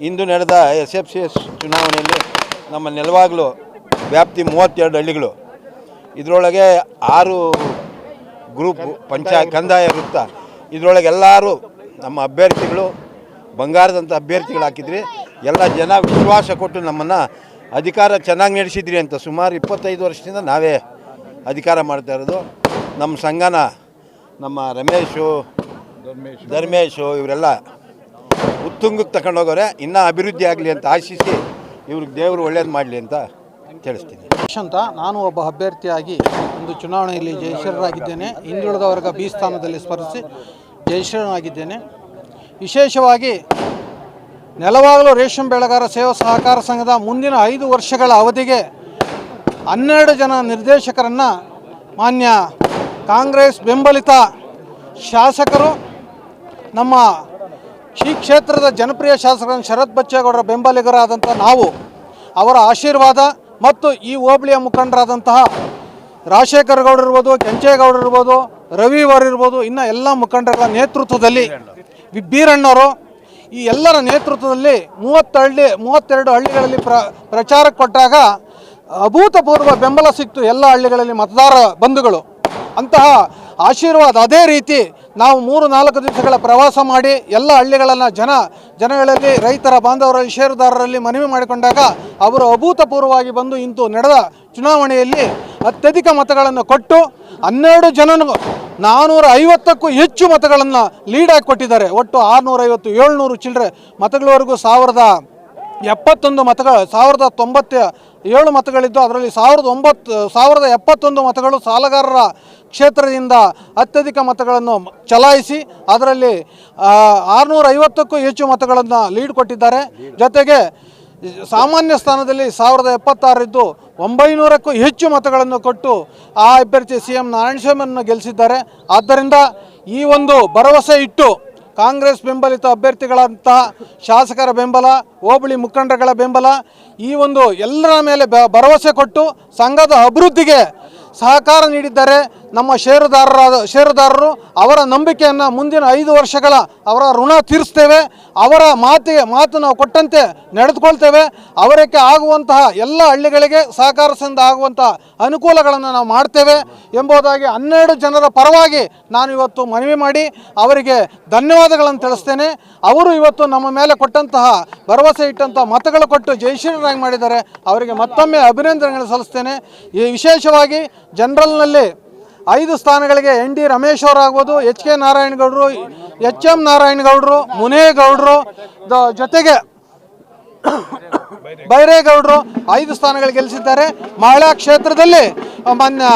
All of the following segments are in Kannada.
ಇಂದು ನಡೆದ ಎಸ್ ಎಫ್ ಸಿ ಎಸ್ ಚುನಾವಣೆಯಲ್ಲಿ ನಮ್ಮ ನೆಲವಾಗಲು ವ್ಯಾಪ್ತಿ ಮೂವತ್ತೆರಡು ಹಳ್ಳಿಗಳು. ಇದರೊಳಗೆ ಆರು ಗ್ರೂಪ್ ಪಂಚಾಯ ಕಂದಾಯ ವೃತ್ತ. ಇದರೊಳಗೆ ಎಲ್ಲರೂ ನಮ್ಮ ಅಭ್ಯರ್ಥಿಗಳು ಬಂಗಾರದಂಥ ಅಭ್ಯರ್ಥಿಗಳು ಹಾಕಿದ್ರಿ. ಎಲ್ಲ ಜನ ವಿಶ್ವಾಸ ಕೊಟ್ಟು ನಮ್ಮನ್ನು ಅಧಿಕಾರ ಚೆನ್ನಾಗಿ ನಡೆಸಿದ್ರಿ ಅಂತ ಸುಮಾರು ಇಪ್ಪತ್ತೈದು ವರ್ಷದಿಂದ ನಾವೇ ಅಧಿಕಾರ ಮಾಡ್ತಾ ಇರೋದು. ನಮ್ಮ ಸಂಘನ ನಮ್ಮ ರಮೇಶು ಧರ್ಮೇಶು ಇವರೆಲ್ಲ ಉತ್ತುಂಗಕ್ಕೆ ತಗೊಂಡೋಗೋರೆ ಇನ್ನೂ ಅಭಿವೃದ್ಧಿ ಆಗಲಿ ಅಂತ ಆಶಿಸಿ ಇವ್ರಿಗೆ ದೇವರು ಒಳ್ಳೇದು ಮಾಡಲಿ ಅಂತ ತಿಳಿಸ್ತೀನಿ ಅಂತ ನಾನು ಒಬ್ಬ ಅಭ್ಯರ್ಥಿಯಾಗಿ ಒಂದು ಚುನಾವಣೆಯಲ್ಲಿ ಜಯಶೀಲರಾಗಿದ್ದೇನೆ ಹಿಂದುಳಿದ ವರ್ಗ ಬಿ ಸ್ಥಾನದಲ್ಲಿ ಸ್ಪರ್ಧಿಸಿ ಜಯಶೀಲನಾಗಿದ್ದೇನೆ ವಿಶೇಷವಾಗಿ ನೆಲವಾಗಲು ರೇಷ್ಮೆ ಬೆಳೆಗಾರ ಸೇವಾ ಸಹಕಾರ ಸಂಘದ ಮುಂದಿನ ಐದು ವರ್ಷಗಳ ಅವಧಿಗೆ ಹನ್ನೆರಡು ಜನ ನಿರ್ದೇಶಕರನ್ನು ಮಾನ್ಯ ಕಾಂಗ್ರೆಸ್ ಬೆಂಬಲಿತ ಶಾಸಕರು ನಮ್ಮ ಈ ಕ್ಷೇತ್ರದ ಜನಪ್ರಿಯ ಶಾಸಕ ಶರತ್ ಬಚ್ಚೇಗೌಡರ ಬೆಂಬಲಿಗರಾದಂಥ ನಾವು, ಅವರ ಆಶೀರ್ವಾದ ಮತ್ತು ಈ ಹೋಬಳಿಯ ಮುಖಂಡರಾದಂತಹ ರಾಜಶೇಖರ್ ಗೌಡ ಇರ್ಬೋದು ಕೆಂಚೇಗೌಡರು ಇರ್ಬೋದು, ರವಿ ಅವರು ಇರ್ಬೋದು, ಇನ್ನು ಎಲ್ಲ ಮುಖಂಡರ ನೇತೃತ್ವದಲ್ಲಿ ಬೀರಣ್ಣವರು, ಈ ಎಲ್ಲರ ನೇತೃತ್ವದಲ್ಲಿ ಮೂವತ್ತು ಹಳ್ಳಿ, ಮೂವತ್ತೆರಡು ಹಳ್ಳಿಗಳಲ್ಲಿ ಪ್ರ ಪ್ರಚಾರಕ್ಕೆ ಕೊಟ್ಟಾಗ ಅಭೂತಪೂರ್ವ ಬೆಂಬಲ ಸಿಕ್ತು ಎಲ್ಲ ಹಳ್ಳಿಗಳಲ್ಲಿ ಮತದಾರ ಬಂಧುಗಳು. ಅಂತಹ ಆಶೀರ್ವಾದ ಅದೇ ರೀತಿ ನಾವು ಮೂರು ನಾಲ್ಕು ದಿವಸಗಳ ಪ್ರವಾಸ ಮಾಡಿ ಎಲ್ಲ ಹಳ್ಳಿಗಳನ್ನು ಜನ ಜನಗಳಲ್ಲಿ ರೈತರ ಬಾಂಧವರಲ್ಲಿ ಷೇರುದಾರರಲ್ಲಿ ಮನವಿ ಮಾಡಿಕೊಂಡಾಗ ಅವರು ಅಭೂತಪೂರ್ವವಾಗಿ ಬಂದು ಇಂದು ನಡೆದ ಚುನಾವಣೆಯಲ್ಲಿ ಅತ್ಯಧಿಕ ಮತಗಳನ್ನು ಕೊಟ್ಟು ಹನ್ನೆರಡು ಜನನು ನಾನ್ನೂರ ಐವತ್ತಕ್ಕೂ ಹೆಚ್ಚು ಮತಗಳನ್ನು ಲೀಡಾಗಿ ಕೊಟ್ಟಿದ್ದಾರೆ. ಒಟ್ಟು ಆರುನೂರೈವತ್ತು, ಏಳ್ನೂರು ಚಿಲ್ಲರೆ ಮತಗಳವರೆಗೂ ಸಾವಿರದ ಎಪ್ಪತ್ತೊಂದು ಮತಗಳು, ಸಾವಿರದ ತೊಂಬತ್ತ ಏಳು ಮತಗಳಿದ್ದು, ಅದರಲ್ಲಿ ಸಾವಿರದ ಒಂಬತ್ತು, ಸಾವಿರದ ಎಪ್ಪತ್ತೊಂದು ಮತಗಳು ಸಾಲಗಾರರ ಕ್ಷೇತ್ರದಿಂದ ಅತ್ಯಧಿಕ ಮತಗಳನ್ನು ಚಲಾಯಿಸಿ, ಅದರಲ್ಲಿ ಆರುನೂರ ಐವತ್ತಕ್ಕೂ ಹೆಚ್ಚು ಮತಗಳನ್ನು ಲೀಡ್ ಕೊಟ್ಟಿದ್ದಾರೆ. ಜೊತೆಗೆ, ಸಾಮಾನ್ಯ ಸ್ಥಾನದಲ್ಲಿ ಸಾವಿರದ ಎಪ್ಪತ್ತಾರಿದ್ದು ಒಂಬೈನೂರಕ್ಕೂ ಹೆಚ್ಚು ಮತಗಳನ್ನು ಕೊಟ್ಟು ಆ ಅಭ್ಯರ್ಥಿ ಸಿ ಎಂ ನಾರಾಯಣಸ್ವಾಮಿಯನ್ನು ಗೆಲ್ಲಿಸಿದ್ದಾರೆ. ಆದ್ದರಿಂದ ಈ ಒಂದು ಭರವಸೆ ಇಟ್ಟು ಕಾಂಗ್ರೆಸ್ ಬೆಂಬಲಿತ ಅಭ್ಯರ್ಥಿಗಳಂತಹ ಶಾಸಕರ ಬೆಂಬಲ, ಹೋಬಳಿ ಮುಖಂಡಗಳ ಬೆಂಬಲ, ಈ ಒಂದು ಎಲ್ಲರ ಮೇಲೆ ಭರವಸೆ ಕೊಟ್ಟು ಸಂಘದ ಅಭಿವೃದ್ಧಿಗೆ ಸಹಕಾರ ನೀಡಿದ್ದಾರೆ. ನಮ್ಮ ಷೇರುದಾರರಾದ ಷೇರುದಾರರು ಅವರ ನಂಬಿಕೆಯನ್ನು ಮುಂದಿನ ಐದು ವರ್ಷಗಳ ಅವರ ಋಣ ತೀರಿಸ್ತೇವೆ. ಅವರ ಮಾತಿಗೆ ಮಾತು ನಾವು ಕೊಟ್ಟಂತೆ ನಡೆದುಕೊಳ್ತೇವೆ. ಅವರಕ್ಕೆ ಆಗುವಂತಹ ಎಲ್ಲ ಹಳ್ಳಿಗಳಿಗೆ ಸಹಕಾರದಿಂದ ಆಗುವಂತಹ ಅನುಕೂಲಗಳನ್ನು ನಾವು ಮಾಡ್ತೇವೆ ಎಂಬುದಾಗಿ ಹನ್ನೆರಡು ಜನರ ಪರವಾಗಿ ನಾನು ಇವತ್ತು ಮನವಿ ಮಾಡಿ ಅವರಿಗೆ ಧನ್ಯವಾದಗಳನ್ನು ತಿಳಿಸ್ತೇನೆ. ಅವರು ಇವತ್ತು ನಮ್ಮ ಮೇಲೆ ಕೊಟ್ಟಂತಹ ಭರವಸೆ ಇಟ್ಟಂತಹ ಮತಗಳು ಕೊಟ್ಟು ಜಯಶೀಲರಾಗಿ ಮಾಡಿದ್ದಾರೆ. ಅವರಿಗೆ ಮತ್ತೊಮ್ಮೆ ಅಭಿನಂದನೆಗಳು ಸಲ್ಲಿಸ್ತೇನೆ. ಈ ವಿಶೇಷವಾಗಿ ಜನರಲ್ನಲ್ಲಿ ಐದು ಸ್ಥಾನಗಳಿಗೆ ಎನ್ ಡಿ ರಮೇಶ್ ಅವರಾಗ್ಬೋದು, ಎಚ್ ಕೆ ನಾರಾಯಣಗೌಡರು, ಎಚ್ ಎಂ ನಾರಾಯಣಗೌಡರು, ಮುನೇಗೌಡರು ಜೊತೆಗೆ ಬೈರೇಗೌಡರು ಐದು ಸ್ಥಾನಗಳು ಗೆಲ್ಲಿಸಿದ್ದಾರೆ. ಮಹಿಳಾ ಕ್ಷೇತ್ರದಲ್ಲಿ ಮಾನ್ಯ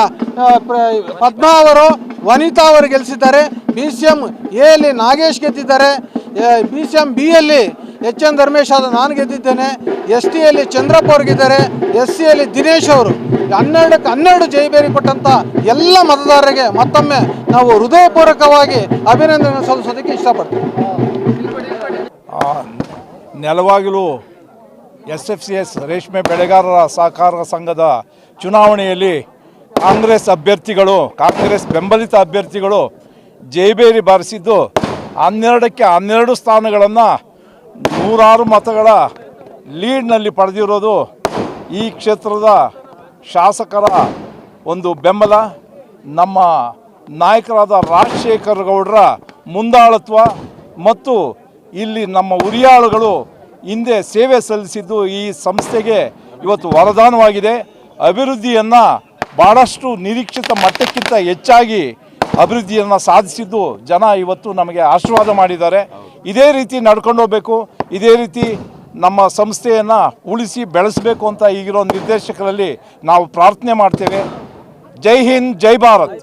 ಪದ್ಮಾ ಅವರು, ವನಿತಾ ಅವರು ಗೆಲ್ಲಿಸಿದ್ದಾರೆ. ಬಿ ಸಿ ಎಂ ಎಲ್ಲಿ ನಾಗೇಶ್ ಗೆದ್ದಿದ್ದಾರೆ. ಬಿ ಸಿ ಎಂ ಬಿ ಯಲ್ಲಿ ಎಚ್ ಎನ್ ಧರ್ಮೇಶ್ ಆದ ನಾನು ಗೆದ್ದಿದ್ದೇನೆ. ಎಸ್ ಟಿಯಲ್ಲಿ ಚಂದ್ರಪ್ಪ ಅವ್ರಿಗಿದ್ದಾರೆ. ಎಸ್ ಸಿಯಲ್ಲಿ ದಿನೇಶ್ ಅವರು. ಹನ್ನೆರಡಕ್ಕೆ ಹನ್ನೆರಡು ಜೈಬೇರಿ ಕೊಟ್ಟಂಥ ಎಲ್ಲ ಮತದಾರರಿಗೆ ಮತ್ತೊಮ್ಮೆ ನಾವು ಹೃದಯಪೂರ್ವಕವಾಗಿ ಅಭಿನಂದನೆ ಸಲ್ಲಿಸೋದಕ್ಕೆ ಇಷ್ಟಪಡ್ತೀವಿ Nelavagilu S F C S ರೇಷ್ಮೆ ಬೆಳೆಗಾರರ ಸಹಕಾರ ಸಂಘದ ಚುನಾವಣೆಯಲ್ಲಿ ಕಾಂಗ್ರೆಸ್ ಅಭ್ಯರ್ಥಿಗಳು, ಕಾಂಗ್ರೆಸ್ ಬೆಂಬಲಿತ ಅಭ್ಯರ್ಥಿಗಳು ಜೈಬೇರಿ ಬಾರಿಸಿದ್ದು ಹನ್ನೆರಡಕ್ಕೆ ಹನ್ನೆರಡು ಸ್ಥಾನಗಳನ್ನು ನೂರಾರು ಮತಗಳ ಲೀಡ್ನಲ್ಲಿ ಪಡೆದಿರೋದು ಈ ಕ್ಷೇತ್ರದ ಶಾಸಕರ ಒಂದು ಬೆಂಬಲ, ನಮ್ಮ ನಾಯಕರಾದ ರಾಜಶೇಖರ್ ಗೌಡರ ಮುಂದಾಳತ್ವ ಮತ್ತು ಇಲ್ಲಿ ನಮ್ಮ ಉರಿಯಾಳುಗಳು ಹಿಂದೆ ಸೇವೆ ಸಲ್ಲಿಸಿದ್ದು ಈ ಸಂಸ್ಥೆಗೆ ಇವತ್ತು ವರದಾನವಾಗಿದೆ. ಅಭಿವೃದ್ಧಿಯನ್ನು ಭಾಳಷ್ಟು ನಿರೀಕ್ಷಿತ ಮಟ್ಟಕ್ಕಿಂತ ಹೆಚ್ಚಾಗಿ ಅಭಿವೃದ್ಧಿಯನ್ನು ಸಾಧಿಸಿದ್ದು ಜನ ಇವತ್ತು ನಮಗೆ ಆಶೀರ್ವಾದ ಮಾಡಿದ್ದಾರೆ. ಇದೇ ರೀತಿ ನಡ್ಕೊಂಡು ಹೋಗಬೇಕು. ಇದೇ ರೀತಿ ನಮ್ಮ ಸಂಸ್ಥೆಯನ್ನು ಉಳಿಸಿ ಬೆಳೆಸಬೇಕು ಅಂತ ಈಗಿರೋ ನಿರ್ದೇಶಕರಲ್ಲಿ ನಾವು ಪ್ರಾರ್ಥನೆ ಮಾಡ್ತೇವೆ. ಜೈ ಹಿಂದ್, ಜೈ ಭಾರತ್.